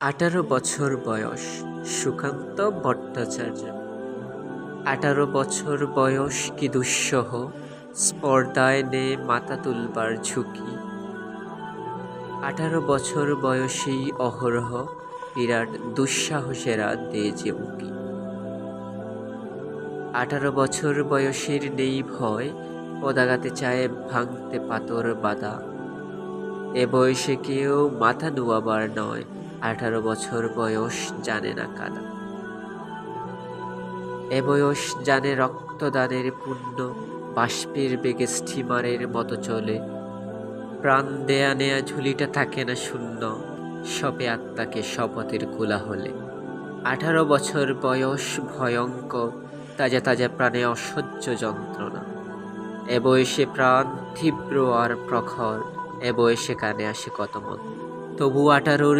আঠারো বছর বয়স, সুকান্ত ভট্টাচার্য। আঠারো বছর বয়স কি দুঃসহ, স্পর্ধায় নে মাথা তুলবার ঝুঁকি। আঠারো বছর বয়সী অহরহ, বিরাট দুঃসাহসেরা দে যে উকি আঠারো বছর বয়সীর নেই ভয় পদাগাতে চায় ভাঙতে পাতর বাদা এ বয়সে কেউ মাথা নুয়াবার নয় আঠারো বছর বয়স জানে না কাদা এ বয়স জানে রক্তদানের পুণ্য, বাষ্পের বেগে স্টিমারের মতো চলে। প্রাণ দেয়া নেয়া ঝুলিটা থাকে না শূন্য, সবে আত্মাকে শপথের কুলা হলে আঠারো বছর বয়স ভয়ঙ্কর তাজা তাজা প্রাণে অসহ্য যন্ত্রণা। এ বয়সে প্রাণ তীব্র আর প্রখর, এ বয়সে কানে আসে কত মন। তবু আঠারোর